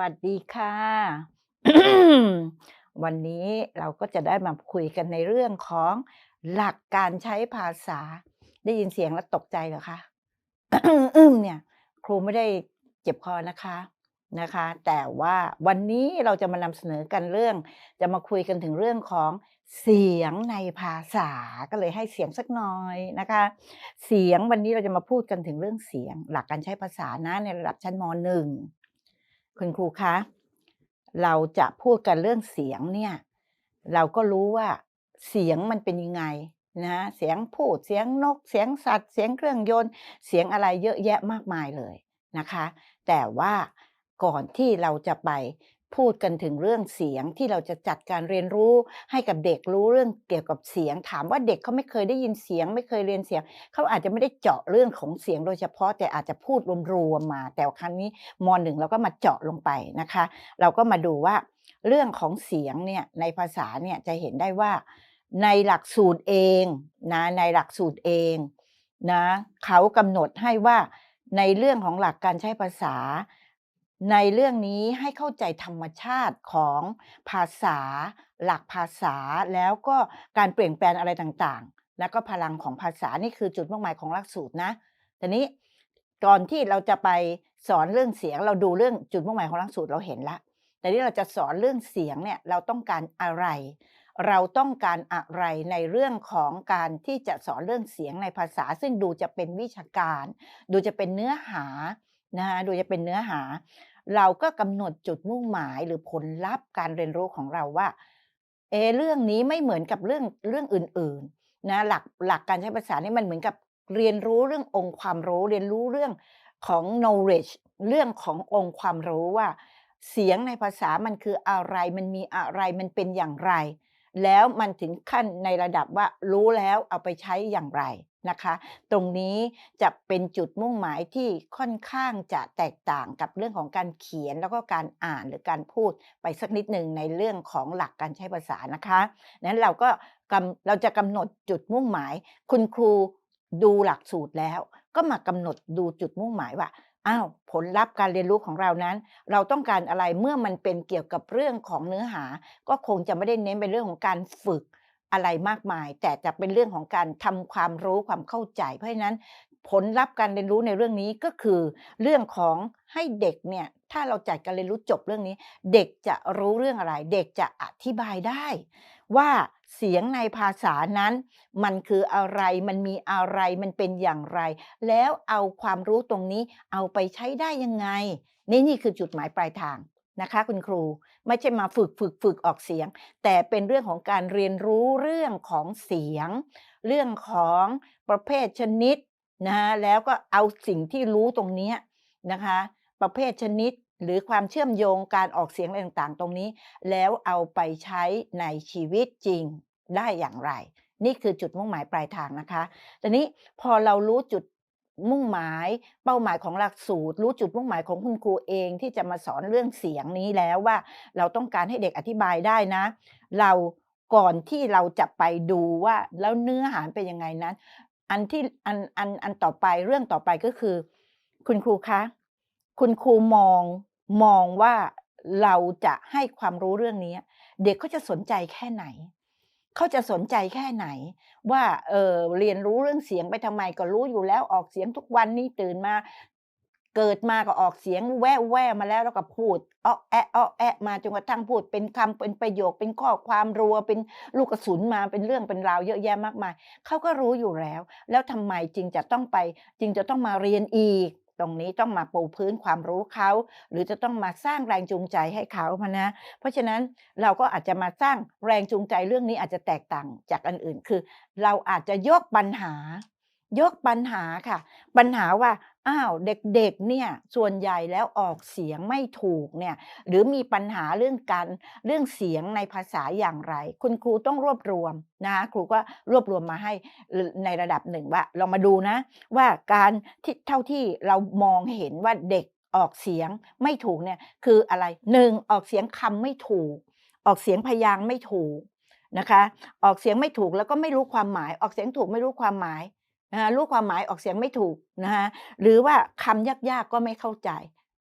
สวัสดีค่ะ วันนี้เราก็จะได้มาคุยกันในเรื่องของหลักการใช้ภาษา ได้ยินเสียงแล้วตกใจเหรอคะอึ้มเนี่ย ครูไม่ได้เจ็บคอนะคะนะคะ แต่ว่าวันนี้เราจะมานำเสนอกันเรื่อง จะมาคุยกันถึงเรื่องของเสียงในภาษาก็เลยให้เสียงสักหน่อยนะคะ เสียงวันนี้เราจะมาพูดกันถึงเรื่องเสียง หลักการใช้ภาษานะในระดับชั้นม .1 คุณครูคะ เราจะพูดกันเรื่องเสียงเนี่ย เราก็รู้ว่าเสียงมันเป็นยังไงนะเสียงพูดเสียงนก เสียงสัตว์ เสียงเครื่องยนต์ เสียงอะไรเยอะแยะมากมายเลยนะคะ แต่ว่าก่อนที่เราจะไป พูดกันถึงเรื่องเสียงที่เราจะจัดการเรียนรู้ให้กับเด็กรู้เรื่องเกี่ยวกับเสียง ถามว่าเด็กเขาไม่เคยได้ยินเสียง ไม่เคยเรียนเสียง เขาอาจจะไม่ได้เจาะเรื่องของเสียงโดยเฉพาะแต่อาจจะพูดรวมๆมา แต่ครั้งนี้ม .1 เราก็มาเจาะลงไปนะคะ เราก็มาดูว่า เรื่องของเสียงเนี่ยในภาษาเนี่ยจะเห็นได้ว่า ในหลักสูตรเองนะในหลักสูตรเองนะเขากำหนดให้ว่าในเรื่องของหลักการใช้ภาษา ในเรื่องนี้ให้เข้าใจธรรมชาติของภาษา หลักภาษาแล้วก็การเปลี่ยนแปลงอะไรต่างๆ แล้วก็พลังของภาษานี่คือจุดมุ่งหมายของหลักสูตรนะทีนี้ก่อนที่เราจะไปสอนเรื่องเสียงเราดูเรื่องจุดมุ่งหมายของหลักสูตรเราเห็นแล้วแต่นี่เราจะสอนเรื่องเสียงเนี่ยเราต้องการอะไร เราต้องการอะไรในเรื่องของการที่จะสอนเรื่องเสียงในภาษา ซึ่งดูจะเป็นวิชาการ ดูจะเป็นเนื้อหา นะคะโดูจะเป็นเนื้อหา เราก็กำหนดจุดมุ่งหมายหรือผลลัพธ์การเรียนรู้ของเราว่าเอเรื่องนี้ไม่เหมือนกับเรื่องเรื่องอื่นๆนะหลักหลักการใช้ภาษานี่มันเหมือนกับเรียนรู้เรื่ององค์ความรู้ เรียนรู้เรื่องของ knowledge เรื่องขององค์ความรู้ว่า เสียงในภาษามันคืออะไรมันมีอะไรมันเป็นอย่างไร แล้วมันถึงขั้นในระดับว่ารู้แล้วเอาไปใช้อย่างไร นะคะ ตรงนี้จะเป็นจุดมุ่งหมายที่ค่อนข้างจะแตกต่างกับเรื่องของการเขียนแล้วก็การอ่านหรือการพูดไปสักนิดหนึ่งในเรื่องของหลักการใช้ภาษานะคะนั้นเราก็กำเราจะกำหนดจุดมุ่งหมาย คุณครูดูหลักสูตรแล้ว ก็มากำหนดดูจุดมุ่งหมายว่าอ้าวผลลัพธ์การเรียนรู้ของเรานั้น เราต้องการอะไรเมื่อมันเป็นเกี่ยวกับเรื่องของเนื้อหา ก็คงจะไม่ได้เน้นเป็นเรื่องของการฝึก อะไรมากมาย แต่จะเป็นเรื่องของการทำความรู้ความเข้าใจ เพราะฉะนั้นผลลัพธ์การเรียนรู้ในเรื่องนี้ก็คือเรื่องของให้เด็กเนี่ยถ้าเราจัดการเรียนรู้จบเรื่องนี้ เด็กจะรู้เรื่องอะไร เด็กจะอธิบายได้ ว่าเสียงในภาษานั้น มันคืออะไรมันมีอะไรมันเป็นอย่างไร แล้วเอาความรู้ตรงนี้เอาไปใช้ได้ยังไง นี่นี่คือจุดหมายปลายทาง นะคะคุณครูไม่ใช่มาฝึกฝึกฝึกออกเสียง แต่เป็นเรื่องของการเรียนรู้เรื่องของเสียง เรื่องของประเภทชนิดนะคะแล้วก็เอาสิ่งที่รู้ตรงนี้นะคะ ประเภทชนิดหรือความเชื่อมโยงการออกเสียงอะไรต่างๆ ตรงนี้ แล้วเอาไปใช้ในชีวิตจริงได้อย่างไร นี่คือจุดมุ่งหมายปลายทางนะคะทีนี้พอเรารู้จุด มุ่งหมายเป้าหมายของหลักสูตร รู้จุดมุ่งหมายของคุณครูเองที่จะมาสอนเรื่องเสียงนี้แล้วว่า เราต้องการให้เด็กอธิบายได้นะ เราก่อนที่เราจะไปดูว่าแล้วเนื้อหาเป็นยังไงนั้น อันที่อันอันอันต่อไปเรื่องต่อไปก็คือ คุณครูคะ คุณครูมองมองว่าเราจะให้ความรู้เรื่องนี้ เด็กเขาจะสนใจแค่ไหน เขาจะสนใจแค่ไหน ว่าเออเรียนรู้เรื่องเสียงไปทำไมก็รู้อยู่แล้วออกเสียงทุกวันนี้ตื่นมา เกิดมาก็ออกเสียงแว่วๆมาแล้วแล้วก็พูดอ้อแอะอ้อแอะมาจนกระทั่งพูดเป็นคำเป็นประโยคเป็นข้อความรัวเป็นลูกกระสุนมาเป็นเรื่องเป็นราวเยอะแยะมากมายเขาก็รู้อยู่แล้ว แล้วทำไมจึงจะต้องไป จึงจะต้องมาเรียนอีก ตรงนี้ต้องมาปูพื้นความรู้เขา หรือจะต้องมาสร้างแรงจูงใจให้เขาอะนะ เพราะฉะนั้นเราก็อาจจะมาสร้างแรงจูงใจเรื่องนี้อาจจะแตกต่างจากอันอื่น คือ เราอาจจะยกปัญหายกปัญหาค่ะ ปัญหาว่า อ้าวเด็กๆเนี่ยส่วนใหญ่แล้วออกเสียงไม่ถูกเนี่ยหรือมีปัญหาเรื่องการเรื่องเสียงในภาษาอย่างไร คุณครูต้องรวบรวมนะครูก็รวบรวมมาให้ในระดับหนึ่งว่าลองมาดูนะ ว่าการที่เท่าที่เรามองเห็นว่าเด็กออกเสียงไม่ถูกเนี่ยคืออะไร1ออกเสียงคำไม่ถูก ออกเสียงพยางค์ไม่ถูกนะคะ ออกเสียงไม่ถูกแล้วก็ไม่รู้ความหมาย ออกเสียงถูกไม่รู้ความหมาย นะคะรู้ความหมายออกเสียงไม่ถูกนะคะหรือว่าคำยากๆก็ไม่เข้าใจ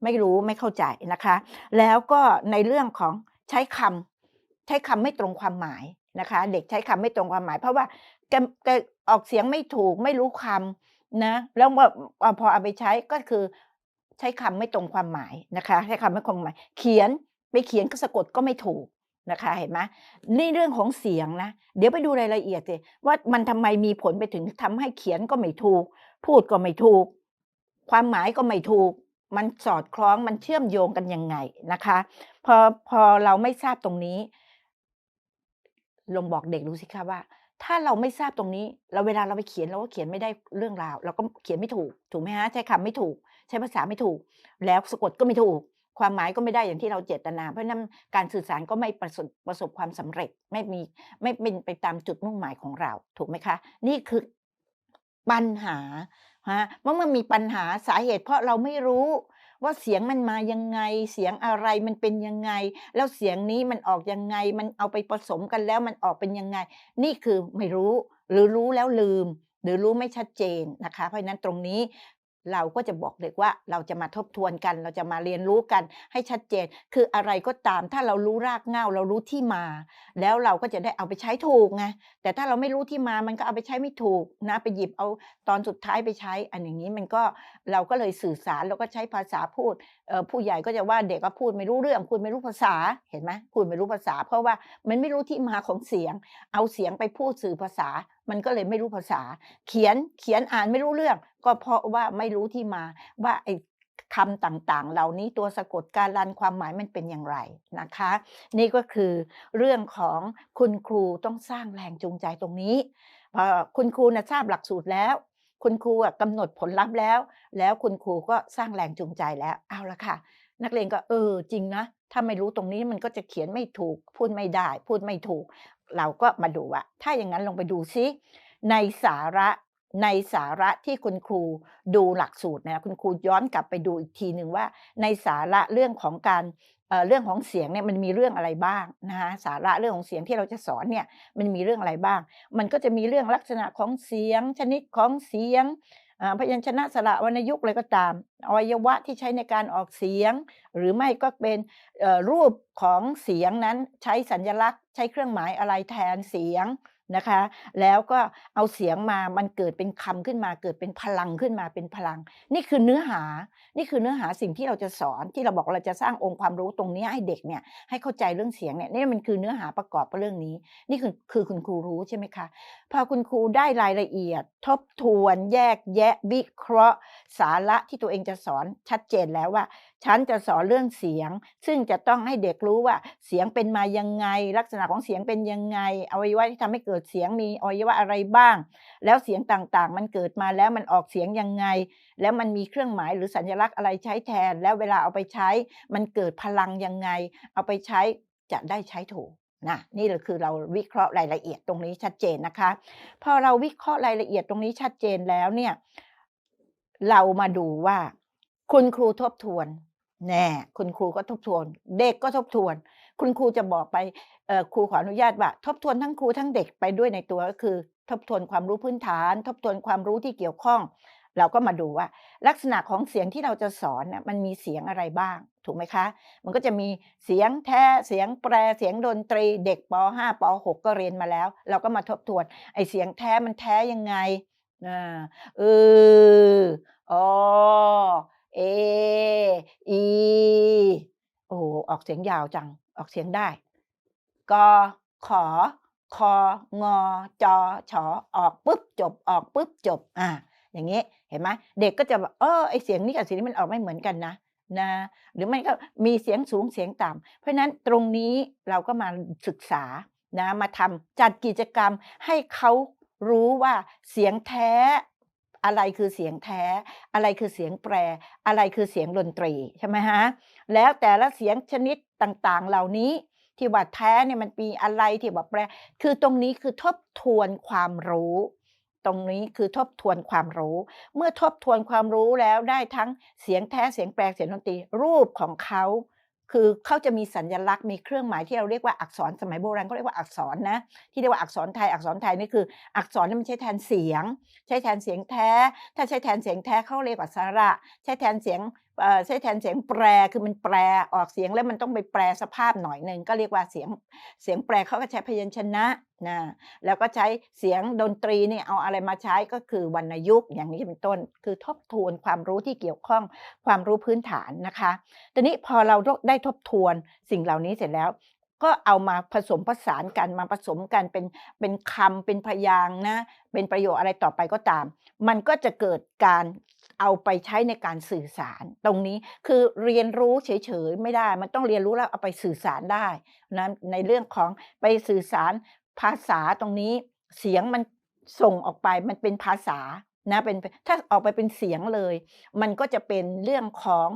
ไม่รู้ไม่เข้าใจนะคะ แล้วก็ในเรื่องของใช้คำใช้คำไม่ตรงความหมายนะคะ เด็กใช้คำไม่ตรงความหมาย เพราะว่าแกแกออกเสียงไม่ถูกไม่รู้คำนะแล้วพอเอาไปใช้ก็คือใช้คำไม่ตรงความหมายนะคะ ใช้คำไม่ตรงความหมาย เขียนไปเขียนก็สะกดก็ไม่ถูก นะคะเห็นไหมนี่เรื่องของเสียงนะ เดี๋ยวไปดูรายละเอียดสิว่ามันทำไมมีผลไปถึงทำให้เขียนก็ไม่ถูก พูดก็ไม่ถูก ความหมายก็ไม่ถูก มันสอดคล้องมันเชื่อมโยงกันยังไงนะคะ พอพอเราไม่ทราบตรงนี้ลองบอกเด็กดูสิคะว่า ถ้าเราไม่ทราบตรงนี้ เราเวลาเราไปเขียนเราก็เขียนไม่ได้เรื่องราว เราก็เขียนไม่ถูก ถูกไหมฮะใช้คำไม่ถูก ใช้ภาษาไม่ถูก แล้วสะกดก็ไม่ถูก ความหมายก็ไม่ได้อย่างที่เราเจตนา เพราะนั้นการสื่อสารก็ไม่ประสบประสบความสำเร็จไม่มีไม่เป็นไปตามจุดมุ่งหมายของเราถูกไหมคะ นี่คือปัญหาฮะเมื่อมันมีปัญหาสาเหตุ เพราะเราไม่รู้ว่าเสียงมันมายังไง เสียงอะไรมันเป็นยังไง แล้วเสียงนี้มันออกยังไง มันเอาไปผสมกันแล้วมันออกเป็นยังไง นี่คือไม่รู้ หรือรู้แล้วลืม หรือรู้ไม่ชัดเจนนะคะ เพราะนั้นตรงนี้ เราก็จะบอกเด็กว่าเราจะมาทบทวนกัน เราจะมาเรียนรู้กันให้ชัดเจน คืออะไรก็ตามถ้าเรารู้รากเหง้าเรารู้ที่มา แล้วเราก็จะได้เอาไปใช้ถูกไงแต่ถ้าเราไม่รู้ที่มามันก็เอาไปใช้ไม่ถูกนะไปหยิบเอาตอนสุดท้ายไปใช้ อันอย่างงี้มันก็เราก็เลยสื่อสารแล้วก็ใช้ภาษาพูดผู้ใหญ่ก็จะว่าเด็กก็พูดไม่รู้เรื่องพูดไม่รู้ภาษาเห็นไหมพูดไม่รู้ภาษา เพราะว่ามันไม่รู้ที่มาของเสียง เอาเสียงไปพูดสื่อภาษา มันก็เลยไม่รู้ภาษา เขียนเขียนอ่านไม่รู้เรื่อง ก็เพราะว่าไม่รู้ที่มาว่าไอ้คำต่างๆ เหล่านี้ตัวสะกดการันความหมายมันเป็นอย่างไรนะคะ นี่ก็คือเรื่องของคุณครูต้องสร้างแรงจูงใจตรงนี้เอ่อคุณครูน่ะทราบหลักสูตรแล้ว คุณครูอะกำหนดผลลัพธ์แล้ว แล้วคุณครูก็สร้างแรงจูงใจแล้วเอาละค่ะ นักเรียนก็เออจริงนะถ้าไม่รู้ตรงนี้มันก็จะเขียนไม่ถูก พูดไม่ได้ พูดไม่ถูก เราก็มาดูว่า ถ้าอย่างงั้นลงไปดูซิในสาระในสาระที่คุณครูดูหลักสูตรนี่ยคุณครูย้อนกลับไปดูอีกทีหนึ่งว่า ในสาระเรื่องของการเเรื่องของเสียงเนี่ยมันมีเรื่องอะไรบ้างนะคะสาระเรื่องของเสียงที่เราจะสอนเนี่ยมันมีเรื่องอะไรบ้าง มันก็จะมีเรื่องลักษณะของเสียง ชนิดของเสียง พยัญชนะสระวรรณยุกต์อะไรก็ตามอวัยวะที่ใช้ในการออกเสียง หรือไม่ก็เป็นรูปของเสียงนั้นใช้สัญลักษณ์ ใช้เครื่องหมายอะไรแทนเสียง นะคะ แล้วก็เอาเสียงมามันเกิดเป็นคำขึ้นมาเกิดเป็นพลังขึ้นมาเป็นพลัง นี่คือเนื้อหานี่คือเนื้อหาสิ่งที่เราจะสอนที่เราบอกเราจะสร้างองค์ความรู้ตรงนี้ให้เด็กเนี่ยให้เข้าใจเรื่องเสียงเนี่ยนี่มันคือเนื้อหาประกอบกับเรื่องนี้ นี่คือคือคุณครูรู้ใช่ไหมคะพอคุณครูได้รายละเอียด ทบทวน แยกแยะวิเคราะห์ สาระที่ตัวเองจะสอนชัดเจนแล้วว่าฉันจะสอนเรื่องเสียง ซึ่งจะต้องให้เด็กรู้ว่าเสียงเป็นมายังไง ลักษณะของเสียงเป็นยังไงอวัยวะที่ทำให้เกิดเสียงมีอวัยวะอะไรบ้าง แล้วเสียงต่างๆ มันเกิดมาแล้วมันออกเสียงยังไง แล้วมันมีเครื่องหมายหรือสัญลักษณ์อะไรใช้แทน แล้วเวลาเอาไปใช้ มันเกิดพลังยังไง เอาไปใช้จะได้ใช้ถูกนะนี่แหละคือเราวิเคราะห์รายละเอียดตรงนี้ชัดเจนนะคะ พอเราวิเคราะห์รายละเอียดตรงนี้ชัดเจนแล้วเนี่ยเรามาดูว่า คุณครูทบทวน แน่คุณครูก็ทบทวน เด็กก็ทบทวน คุณครูจะบอกไปครูขออนุญาตว่า ทบทวนทั้งครูทั้งเด็กไปด้วยในตัวก็คือ ทบทวนความรู้พื้นฐาน ทบทวนความรู้ที่เกี่ยวข้อง เราก็มาดูว่า ลักษณะของเสียงที่เราจะสอนน่ะมันมีเสียงอะไรบ้าง ถูกไหมคะ มันก็จะมีเสียงแท้เสียงแปรเสียงดนตรี เด็กป.5 ป.6 ก็เรียนมาแล้ว เราก็มาทบทวนไอ้เสียงแท้มันแท้ยังไงอาออ เออีโอ้ออกเสียงยาวจัง ออกเสียงได้กขอคองจฉออกปุ๊บจบ ออกปุ๊บจบ อ่า อย่างงี้เห็นไหมเด็กก็จะแบบเออไอ้เสียงนี้กับเสียงนี้มันออกไม่เหมือนกันนะนะ หรือไม่ก็มีเสียงสูงเสียงต่ำเพราะฉะนั้นตรงนี้เราก็มาศึกษานะมาทำจัดกิจกรรมให้เขารู้ว่าเสียงแท้ อะไรคือเสียงแท้ อะไรคือเสียงแปร อะไรคือเสียงดนตรีใช่ไหมคะแล้วแต่ละเสียงชนิดต่างๆ เหล่านี้ที่ว่าแท้เนี่ยมันมีอะไรที่ว่าแปร คือตรงนี้คือทบทวนความรู้ ตรงนี้คือทบทวนความรู้ เมื่อทบทวนความรู้แล้วได้ทั้งเสียงแท้เสียงแปรเสียงดนตรีรูปของเขา คือเขาจะมีสัญลักษณ์มีเครื่องหมายที่เราเรียกว่าอักษรสมัยโบราณเขาเรียกว่าอักษรนะที่เรียกว่าอักษรไทยอักษรไทยนี่คือ อักษรนี่มันใช้แทนเสียง ใช้แทนเสียงแท้ ถ้าใช้แทนเสียงแท้เขาเรียกว่าสระ ใช้แทนเสียง ใช้แทนเสียงแปรคือมันแปรออกเสียงแล้วมันต้องไปแปรสภาพหน่อยหนึ่งก็เรียกว่าเสียงเสียงแปรเขาก็ใช้พยัญชนะนะแล้วก็ใช้เสียงดนตรีนี่เอาอะไรมาใช้ก็คือวรรณยุกต์อย่างนี้เป็นต้น คือทบทวนความรู้ที่เกี่ยวข้องความรู้พื้นฐานนะคะ ทีนี้พอเราได้ทบทวนสิ่งเหล่านี้เสร็จแล้ว ก็เอามาผสมผสานกันมาผสมกันเป็นเป็นคำเป็นพยางนะ เป็นประโยคอะไรต่อไปก็ตาม มันก็จะเกิดการเอาไปใช้ในการสื่อสาร ตรงนี้คือเรียนรู้เฉยๆไม่ได้ มันต้องเรียนรู้แล้วเอาไปสื่อสารได้นะในเรื่องของไปสื่อสารภาษาตรงนี้ เสียงมันส่งออกไปมันเป็นภาษานะเป็นถ้าออกไปเป็นเสียงเลย มันก็จะเป็นเรื่องของ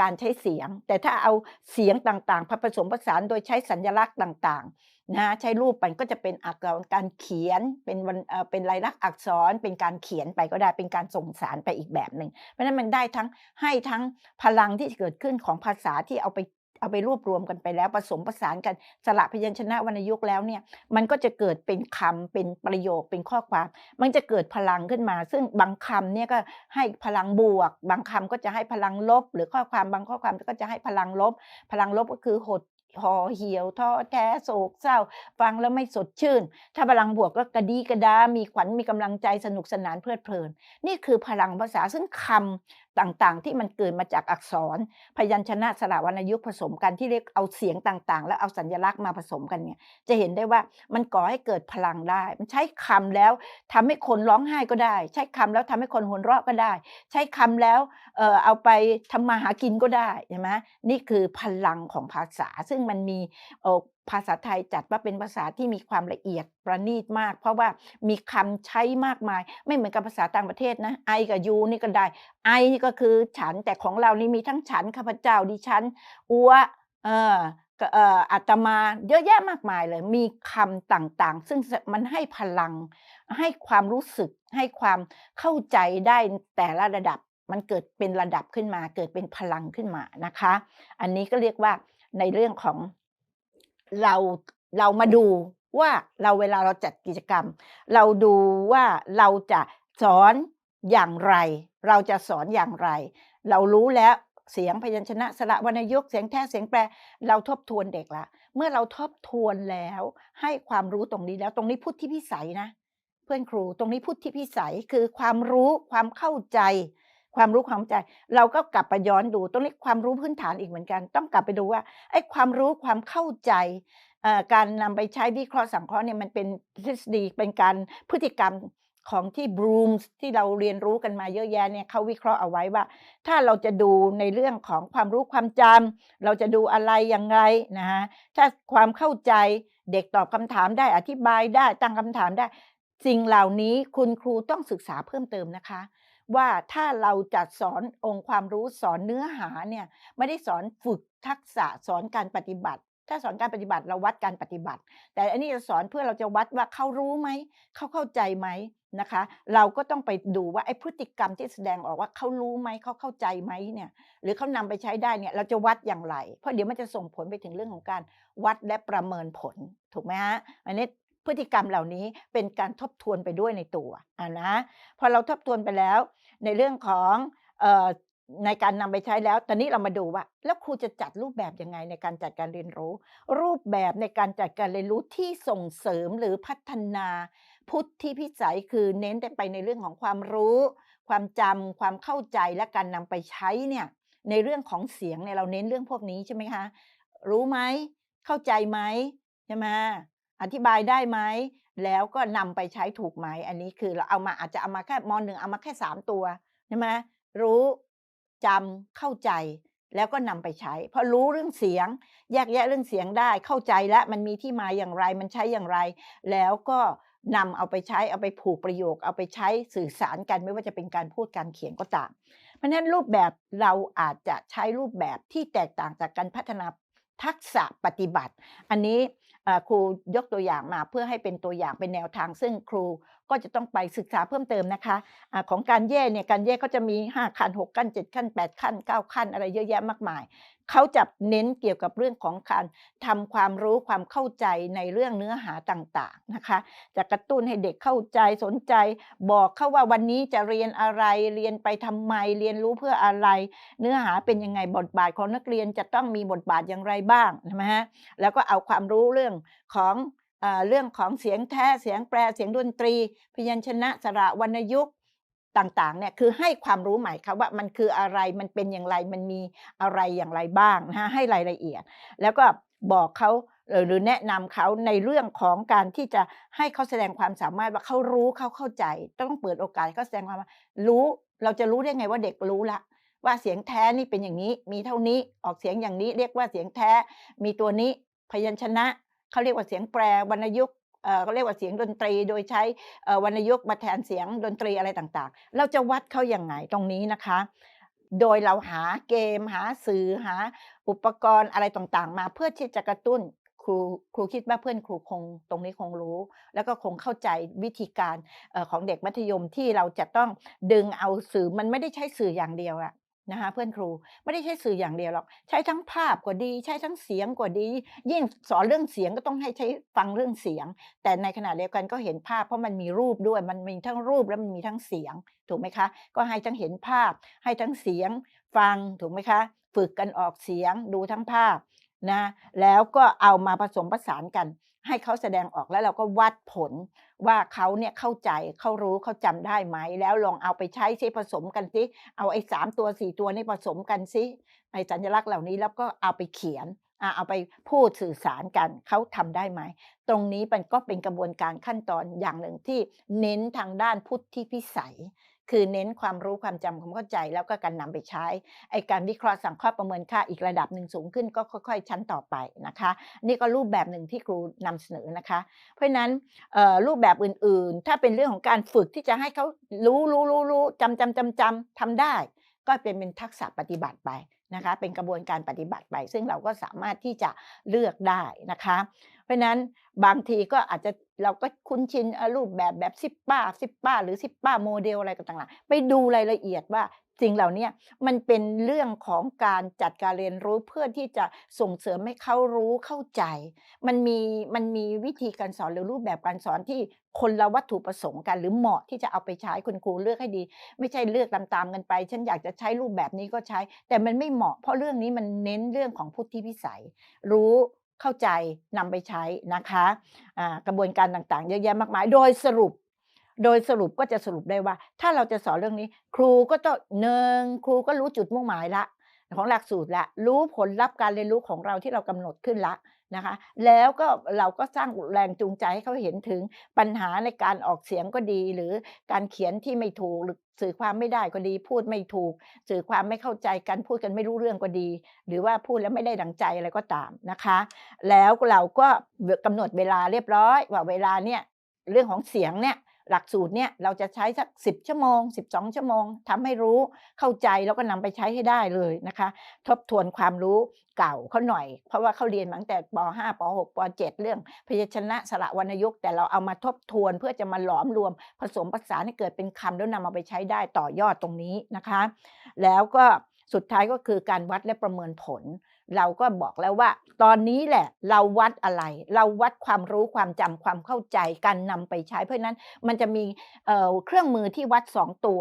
การใช้เสียง แต่ถ้าเอาเสียงต่างๆ ผสมผสานโดยใช้สัญลักษณ์ต่างๆนะใช้รูปไปก็จะเป็นอักษรการเขียนเป็นวันเป็นลายลักษณ์อักษรเป็นการเขียนไปก็ได้เป็นการส่งสารไปอีกแบบหนึ่งเพราะฉะนั้นมันได้ทั้งให้ทั้งพลังที่เกิดขึ้นของภาษาที่เอาไป เอาไปรวบรวมกันไปแล้วผสมผสานกันสระพยัญชนะวรรณยุกต์แล้วเนี่ยมันก็จะเกิดเป็นคำเป็นประโยคเป็นข้อความ มันจะเกิดพลังขึ้นมา ซึ่งบางคำเนี่ยก็ให้พลังบวก บางคำก็จะให้พลังลบ หรือข้อความบางข้อความก็จะให้พลังลบ พลังลบก็คือหดห่อเหี่ยวท้อแท้โศกเศร้า ฟังแล้วไม่สดชื่น ถ้าพลังบวกก็กระดีกระดา มีขวัญมีกำลังใจสนุกสนานเพลิดเพลิน นี่คือพลังภาษาซึ่งคำ ต่างๆ ที่มันเกิดมาจากอักษร พยัญชนะสระวรรณยุกผสมกันที่เรียกเอาเสียงต่างๆ แล้วเอาสัญลักษณ์มาผสมกันเนี่ยจะเห็นได้ว่ามันก่อให้เกิดพลังได้ มันใช้คำแล้วทำให้คนร้องไห้ก็ได้ ใช้คำแล้วทำให้คนหัวเราะก็ได้ ใช้คำแล้วเอ่อเอาไปทำมาหากินก็ได้ใช่ไหมนี่คือพลังของภาษาซึ่งมันมีเอ่อ ภาษาไทยจัดว่าเป็นภาษาที่มีความละเอียดประณีตมาก เพราะว่ามีคำใช้มากมาย ไม่เหมือนกับภาษาต่างประเทศนะไอกับยูนี่ก็ได้ไอนี่ก็คือฉันแต่ของเรานี่มีทั้งฉันข้าพเจ้าดิฉันอัวเออเอ่ออาตมาเยอะแยะมากมายเลย มีคำต่างๆ ซึ่งมันให้พลัง ให้ความรู้สึก ให้ความเข้าใจได้แต่ละระดับ มันเกิดเป็นระดับขึ้นมา เกิดเป็นพลังขึ้นมานะคะ อันนี้ก็เรียกว่าในเรื่องของ เราเรามาดูว่าเราเวลาเราจัดกิจกรรม เราดูว่าเราจะสอนอย่างไร เราจะสอนอย่างไร เรารู้แล้วเสียงพยัญชนะสระวรรณยุกต์เสียงแท้เสียงแปรเราทบทวนเด็กละเมื่อเราทบทวนแล้ว ให้ความรู้ตรงนี้แล้วตรงนี้พุทธิพิสัยนะ เพื่อนครูตรงนี้พุทธิพิสัยคือความรู้ความเข้าใจ ความรู้ความเข้าใจ เราก็กลับไปย้อนดูตรงนี้ความรู้พื้นฐานอีกเหมือนกัน ต้องกลับไปดูว่าไอ้ความรู้ความเข้าใจการนำไปใช้วิเคราะห์สังเคราะห์เนี่ยมันเป็นทฤษฎีเป็นการพฤติกรรมของที่บรูมส์ที่เราเรียนรู้กันมาเยอะแยะเนี่ยเขาวิเคราะห์เอาไว้ว่า ถ้าเราจะดูในเรื่องของความรู้ความจำเราจะดูอะไรอย่างไรนะฮะถ้าความเข้าใจเด็กตอบคำถามได้อธิบายได้ตั้งคำถามได้ สิ่งเหล่านี้คุณครูต้องศึกษาเพิ่มเติมนะคะ ว่าถ้าเราจะสอนองค์ความรู้สอนเนื้อหาเนี่ยไม่ได้สอนฝึกทักษะสอนการปฏิบัติ ถ้าสอนการปฏิบัติเราวัดการปฏิบัติ แต่อันนี้จะสอนเพื่อเราจะวัดว่าเขารู้ไหมเขาเข้าใจไหมนะคะ เราก็ต้องไปดูว่าไอ้พฤติกรรมที่แสดงออกว่าเขารู้ไหมเขาเข้าใจไหมเนี่ยหรือเขานำไปใช้ได้เนี่ยเราจะวัดอย่างไร เพราะเดี๋ยวมันจะส่งผลไปถึงเรื่องของการวัดและประเมินผลถูกไหมฮะอันนี้ พฤติกรรมเหล่านี้เป็นการทบทวนไปด้วยในตัวอ่านะพอเราทบทวนไปแล้ว ในเรื่องของออในการนำไปใช้แล้ว ตอนนี้เรามาดูว่า แล้วครูจะจัดรูปแบบยังไงในการจัดการเรียนรู้ รูปแบบในการจัดการเรียนรู้ที่ส่งเสริมหรือพัฒนาพุทธิพิสัยคือเน้นไปในเรื่องของความรู้ ความจำความเข้าใจและการนำไปใช้เนี่ยในเรื่องของเสียงเนี่ยเราเน้นเรื่องพวกนี้ใช่ไหมคะ รู้ไหมเข้าใจไหมใช่ไหม อธิบายได้ไหมแล้วก็นำไปใช้ถูกไหม อันนี้คือเราเอามาอาจจะเอามาแค่มอหนึ่งเอามาแค่สามตัวใช่ไหมรู้จำเข้าใจแล้วก็นำไปใช้ เพอรู้เรื่องเสียงแยกแยะเรื่องเสียงได้เข้าใจแล้วมันมีที่มาอย่างไรมันใช้อย่างไร แล้วก็นำเอาไปใช้เอาไปผูกประโยค เอาไปใช้สื่อสารกันไม่ว่าจะเป็นการพูดการเขียนก็ตาม เพราะฉะนั้นรูปแบบเราอาจจะใช้รูปแบบที่แตกต่างจากการพัฒนา ทักษะปฏิบัติ อันนี้ครูยกตัวอย่างมาเพื่อให้เป็นตัวอย่างเป็นแนวทางซึ่งครู ก็จะต้องไปศึกษาเพิ่มเติมนะคะอาของการแย่เนี่ยการแย่เขาจะมี 5 ขั้น 6 ขั้น 7 ขั้น 8 ขั้น 9 ขั้น อะไรเยอะแยะมากมาย เขาจะเน้นเกี่ยวกับเรื่องของการทำความรู้ความเข้าใจในเรื่องเนื้อหาต่างๆนะคะจะกระตุ้นให้เด็กเข้าใจสนใจ บอกเขาว่าวันนี้จะเรียนอะไรเรียนไปทำไมเรียนรู้เพื่ออะไร เนื้อหาเป็นยังไงบทบาทของนักเรียนจะต้องมีบทบาทอย่างไรบ้างใช่ไหมฮะแล้วก็เอาความรู้เรื่องของ เรื่องของเสียงแท้เสียงแปรเสียงดนตรี พยัญชนะสระวรรณยุกต์ต่างๆเนี่ยคือให้ความรู้ใหม่ครับว่ามันคืออะไรมันเป็นอย่างไรมันมีอะไรอย่างไรบ้างนะฮะให้รายละเอียด แล้วก็บอกเขาหรือแนะนำเขาในเรื่องของการที่จะให้เขาแสดงความสามารถว่าเขารู้เขาเข้าใจ ต้องเปิดโอกาสให้เขาแสดงความรู้เราจะรู้ได้ไงว่าเด็กรู้ละว่าเสียงแท้นี่เป็นอย่างนี้ มีเท่านี้ออกเสียงอย่างนี้เรียกว่าเสียงแท้ มีตัวนี้พยัญชนะ เขาเรียกว่าเสียงแปรวรรณยุกต์เขาเรียกว่าเสียงดนตรีโดยใช้วรรณยุกต์มาแทนเสียงดนตรีอะไรต่างๆ เราจะวัดเขาอย่างไงตรงนี้นะคะ โดยเราหาเกมหาสื่อหาอุปกรณ์อะไรต่างๆ มาเพื่อที่จะกระตุ้นครูครูคิดว่าเพื่อนครูคงตรงนี้คงรู้ แล้วก็คงเข้าใจวิธีการของเด็กมัธยมที่เราจะต้องดึงเอาสื่อมันไม่ได้ใช้สื่ออย่างเดียวอะ นะคะเพื่อนครูไม่ได้ใช้สื่ออย่างเดียวหรอก ใช้ทั้งภาพก็ดี ใช้ทั้งเสียงก็ดี ยิ่งสอนเรื่องเสียงก็ต้องให้ใช้ฟังเรื่องเสียง แต่ในขณะเดียวกันก็เห็นภาพเพราะมันมีรูปด้วยมันมีทั้งรูปและมันมีทั้งเสียง ถูกไหมคะ ก็ให้ทั้งเห็นภาพ ให้ทั้งเสียง ฟังถูกไหมคะ ฝึกกันออกเสียงดูทั้งภาพนะแล้วก็เอามาผสมผสานกัน ให้เขาแสดงออกแล้วเราก็วัดผลว่าเขาเนี่ยเข้าใจเขารู้เขาจำได้ไหม แล้วลองเอาไปใช้ซิผสมกันซิเอาไอ้สามตัวสี่ตัวนี่ผสมกันซิไอ้สัญลักษณ์เหล่านี้แล้วก็เอาไปเขียนเอาไปพูดสื่อสารกันเขาทำได้ไหม ตรงนี้มันก็เป็นกระบวนการขั้นตอนอย่างหนึ่งที่เน้นทางด้านพุทธิพิสัย คือเน้นความรู้ความจำความเข้าใจแล้วก็การนำไปใช้ไอการวิเคราะห์สังเคราะห์ประเมินค่าอีกระดับหนึ่งสูงขึ้นก็ค่อย ๆ ชั้นต่อไปนะคะ นี่ก็รูปแบบหนึ่งที่ครูนำเสนอนะคะ เพราะฉะนั้นรูปแบบอื่นๆ ถ้าเป็นเรื่องของการฝึกที่จะให้เขารู้รู้รู้รู้จำจำจำจำทำได้ ก็เป็นเป็นทักษะปฏิบัติไปนะคะ เป็นกระบวนการปฏิบัติไป ซึ่งเราก็สามารถที่จะเลือกได้นะคะ เพราะฉะนั้นบางทีก็อาจจะ เราก็คุ้นชินรูปแบบแบบซิปป้าซิปป้า หรือซิปป้าโมเดลอะไรต่างๆ ไปดูรายละเอียดว่าสิ่งเหล่านี้มันเป็นเรื่องของการจัดการเรียนรู้เพื่อที่จะส่งเสริมให้เขารู้เข้าใจ มันมีมันมีวิธีการสอนหรือรูปแบบการสอนที่คนละวัตถุประสงค์กันหรือเหมาะที่จะเอาไปใช้คุณครูเลือกให้ดี ไม่ใช่เลือกตามๆกันไป ฉันอยากจะใช้รูปแบบนี้ก็ใช้ แต่มันไม่เหมาะ เพราะเรื่องนี้มันเน้นเรื่องของพุทธิพิสัย รู้ เข้าใจนำไปใช้นะคะกระบวนการต่างๆ เยอะแยะมากมาย โดยสรุป โดยสรุปก็จะสรุปได้ว่า ถ้าเราจะสอนเรื่องนี้ ครูก็ต้องหนึ่งครูก็รู้จุดมุ่งหมายละ ของหลักสูตรละ รู้ผลลัพธ์การเรียนรู้ของเราที่เรากำหนดขึ้นละ นะคะแล้วก็เราก็สร้างแรงจูงใจให้เขาเห็นถึงปัญหาในการออกเสียงก็ดี หรือการเขียนที่ไม่ถูกหรือสื่อความไม่ได้ก็ดี พูดไม่ถูก สื่อความไม่เข้าใจกันพูดกันไม่รู้เรื่องก็ดี หรือว่าพูดแล้วไม่ได้ดังใจอะไรก็ตามนะคะ แล้วเราก็กำหนดเวลาเรียบร้อยว่าเวลาเนี่ยเรื่องของเสียงเนี่ย หลักสูตรเนี่ยเราจะใช้สัก 10 ชั่วโมง 12 ชั่วโมงทำให้รู้เข้าใจแล้วก็นำไปใช้ให้ได้เลยนะคะ ทบทวนความรู้เก่าเขาหน่อย เพราะว่าเขาเรียนมาตั้งแต่ป .5 ป .6 ป .7 เรื่องพยัญชนะสระวรรณยุกต์แต่เราเอามาทบทวนเพื่อจะมาหลอมรวมผสมผสานให้เกิดเป็นคำแล้วนำเอาไปใช้ได้ต่อยอดตรงนี้นะคะ แล้วก็ สุดท้ายก็คือการวัดและประเมินผล เราก็บอกแล้วว่า ตอนนี้แหละเราวัดอะไร เราวัดความรู้ความจำความเข้าใจการนำไปใช้ เพราะนั้นมันจะมีเเครื่องมือที่วัด 2 ตัว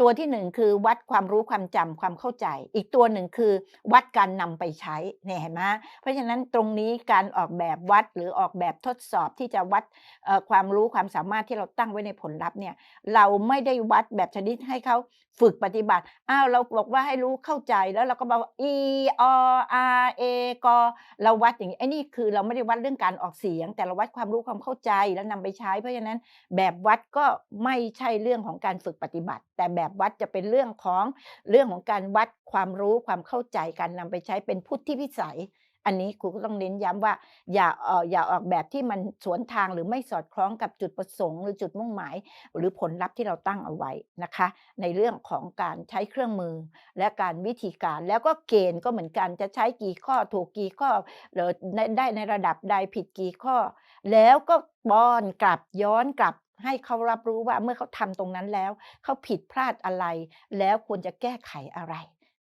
ตัวที่หนึ่งคือวัดความรู้ความจำความเข้าใจ อีกตัวหนึ่งคือวัดการนำไปใช้เนี่ยเห็นไหมเพราะฉะนั้นตรงนี้การออกแบบวัดหรือออกแบบทดสอบที่จะวัดความรู้ความสามารถที่เราตั้งไว้ในผลลัพธ์เนี่ยเราไม่ได้วัดแบบชนิดให้เขา ฝึกปฏิบัติ อ้าวเราบอกว่าให้รู้เข้าใจแล้วเราก็บอก e o r a กเราวัดอย่างนี้ไอ้นี่คือเราไม่ได้วัดเรื่องการออกเสียง แต่เราวัดความรู้ความเข้าใจแล้วนำไปใช้ เพราะฉะนั้นแบบวัดก็ไม่ใช่เรื่องของการฝึกปฏิบัติ แต่แบบวัดจะเป็นเรื่องของเรื่องของการวัดความรู้ความเข้าใจการนำไปใช้เป็นพุทธิพิสัย อันนี้ครูก็ต้องเน้นย้ำว่าอย่าเอออย่าออกแบบที่มันสวนทางหรือไม่สอดคล้องกับจุดประสงค์หรือจุดมุ่งหมาย หรือผลลัพธ์ที่เราตั้งเอาไว้นะคะ ในเรื่องของการใช้เครื่องมือ และการวิธีการแล้วก็เกณฑ์ก็เหมือนกันจะใช้กี่ข้อถูกกี่ข้อหรือได้ในระดับใดผิดกี่ข้อ แล้วก็ป้อนกลับย้อนกลับให้เขารับรู้ว่าเมื่อเขาทำตรงนั้นแล้ว เขาผิดพลาดอะไร แล้วควรจะแก้ไขอะไร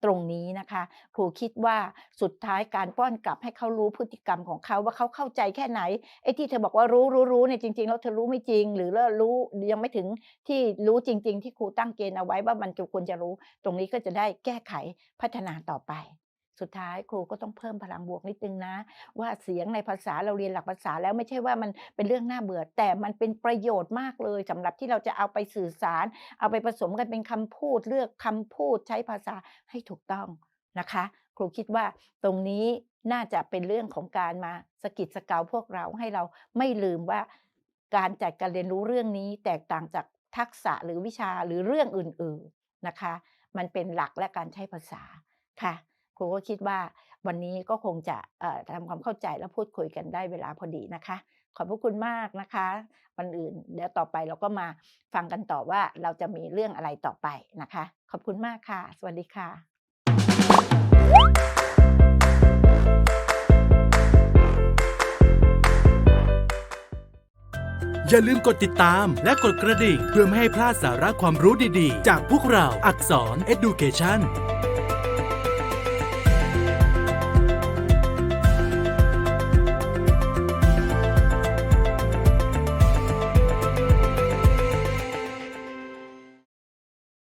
ตรงนี้นะคะ ครูคิดว่าสุดท้ายการป้อนกลับให้เขารู้พฤติกรรมของเขาว่าเขาเข้าใจแค่ไหนไอ้ที่เธอบอกว่ารู้รู้รู้เนี่ยจริงๆแล้วเธอรู้ไม่จริง หรือว่ารู้ยังไม่ถึงที่รู้จริง ๆ ที่ครูตั้งเกณฑ์เอาไว้ว่ามันควรจะรู้ ตรงนี้ก็จะได้แก้ไขพัฒนาต่อไป สุดท้ายครูก็ต้องเพิ่มพลังบวกนิดนึงนะ ว่าเสียงในภาษาเราเรียนหลักภาษาแล้วไม่ใช่ว่ามันเป็นเรื่องน่าเบื่อ แต่มันเป็นประโยชน์มากเลยสำหรับที่เราจะเอาไปสื่อสาร เอาไปผสมกันเป็นคำพูดเลือกคำพูดใช้ภาษาให้ถูกต้องนะคะ ครูคิดว่าตรงนี้น่าจะเป็นเรื่องของการมาสกิดสเกาพวกเราให้เราไม่ลืมว่าการจัดการเรียนรู้เรื่องนี้แตกต่างจากทักษะหรือวิชาหรือเรื่องอื่นๆนะคะ มันเป็นหลักและการใช้ภาษาค่ะ รูก็คิดว่าวันนี้ก็คงจะทำความเข้าใจและพูดคุยกันได้เวลาพอดีนะคะ ขอบพระคุณมากนะคะ วันอื่นเดี๋ยวต่อไปเราก็มาฟังกันต่อว่าเราจะมีเรื่องอะไรต่อไปนะคะ ขอบคุณมากค่ะ สวัสดีค่ะ อย่าลืมกดติดตามและกดกระดิ่งเพื่อไม่ให้พลาดสาระความรู้ดีๆ จากพวกเราอักษร Education